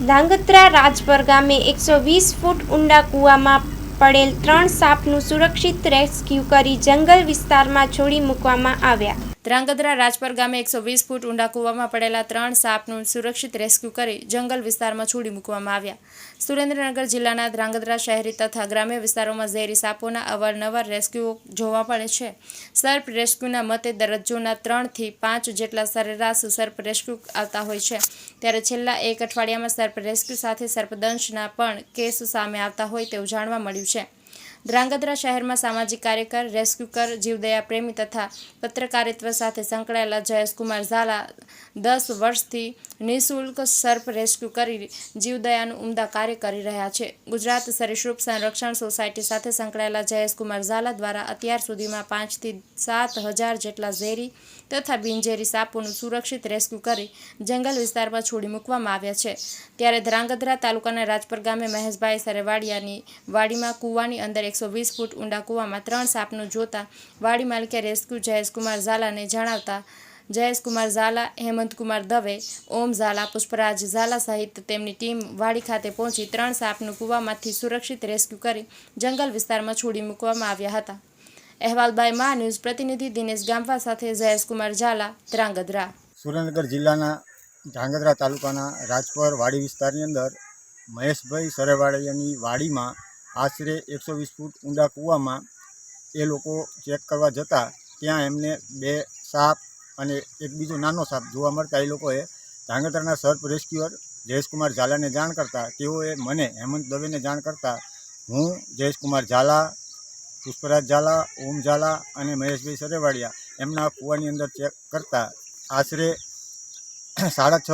ધાંગધ્રા રાજપર ગામે એકસો વીસ ફૂટ ઊંડા કૂવામાં પડેલ ત્રણ સાપનું સુરક્ષિત રેસ્ક્યુ કરી જંગલ વિસ્તારમાં છોડી મૂકવામાં આવ્યા. ધ્રાંગધ્રા રાજપર ગામે એકસો વીસ ફૂટ ઊંડા કૂવામાં પડેલા ત્રણ સાપનું સુરક્ષિત રેસ્ક્યુ કરી જંગલ વિસ્તારમાં છોડી મૂકવામાં આવ્યા. સુરેન્દ્રનગર જિલ્લાના ધ્રાંગધ્રા શહેરી તથા ગ્રામ્ય વિસ્તારોમાં ઝેરી સાપોના અવારનવાર રેસ્ક્યુ જોવા મળે છે. સર્પ રેસ્ક્યુના મતે દરજ્જોના ત્રણથી પાંચ જેટલા સરેરાશ સર્પ રેસ્ક્યુ આવતા હોય છે. ત્યારે છેલ્લા એક અઠવાડિયામાં સર્પ રેસ્ક્યુ સાથે સર્પદંશના પણ કેસ સામે આવતા હોય તેવું જાણવા મળ્યું છે. ધ્રાંગધ્રા શહેરમાં સામાજિક કાર્યકર રેસ્ક્યુકર જીવદયા પ્રેમી તથા પત્રકારિત્વ સાથે સંકળાયેલા જયેશકુમાર ઝાલા દસ વર્ષથી નિઃશુલ્ક સર્પ રેસ્ક્યુ કરી જીવદયાનું ઉમદા કાર્ય કરી રહ્યા છે. ગુજરાત સરીસૃપ સંરક્ષણ સોસાયટી સાથે સંકળાયેલા જયેશકુમાર ઝાલા દ્વારા અત્યાર સુધીમાં પાંચથી સાત હજાર જેટલા ઝેરી તથા બિનઝેરી સાપોનું સુરક્ષિત રેસ્ક્યુ કરી જંગલ વિસ્તારમાં છોડી મૂકવામાં આવ્યા છે. ત્યારે ધ્રાંગધ્રા તાલુકાના રાજપર ગામે મહેશભાઈ સરેવાડિયાની વાડીમાં કૂવાની અંદર એકસો વીસ ફૂટ ઊંડા કૂવામાં ત્રણ સાપનું જોતા વાડી માલિકે રેસ્ક્યુ જયેશકુમાર ઝાલાને જણાવતા, જયેશકુમાર ઝાલા, હેમંતકુમાર દવે, ઓમ ઝાલા, પુષ્પરાજ ઝાલા સહિત તેમની ટીમ વાડી ખાતે પહોંચી ત્રણ સાપનું કૂવામાંથી સુરક્ષિત રેસ્ક્યુ કરી જંગલ વિસ્તારમાં છોડી મૂકવામાં આવ્યા હતા. અહેવાલ બાય મા ન્યૂઝ પ્રતિનિધિ દિનેશ ગામવા સાથે જયેશકુમાર ઝાલા ધ્રાંગધ્રા સુરેન્દ્રનગર જિલ્લાના ધ્રાંગધ્રા તાલુકાના રાજપર વાડી વિસ્તારની અંદર મહેશભાઈ સરેવાડિયાની વાડીમાં આશરે એકસો વીસ ફૂટ ઊંડા કૂવામાં એ લોકો ચેક કરવા જતા ત્યાં એમને બે સાપ અને એક બીજો નાનો સાપ જોવા મળતા એ લોકોએ ધાંગધ્રાના સર્પ રેસ્ક્યુઅર જયેશકુમાર ઝાલાને જાણ કરતા તેઓએ મને હેમંત દવેને જાણ કરતા હું જયેશકુમાર ઝાલા, પુષ્પરાજ ઝાલા, ઓમ ઝાલા અને મહેશભાઈ સરેવાડિયા એમના કૂવાની અંદર ચેક કરતા આશરે સાડા છ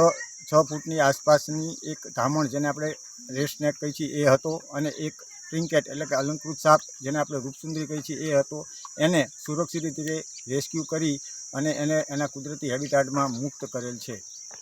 છ ફૂટની આસપાસની એક ધામણ જેને આપણે રેસ્ટનેક કહીએ છીએ એ હતો અને એક ટ્રિન્કેટ એટલે કે અલંકૃત સાપ જેને આપણે રૂપસુંદરી કહીએ છીએ, એ હતો. એને સુરક્ષિત રીતે રેસ્ક્યુ કરી અને એને એના કુદરતી હેબિટાટમાં મુક્ત કરેલ છે.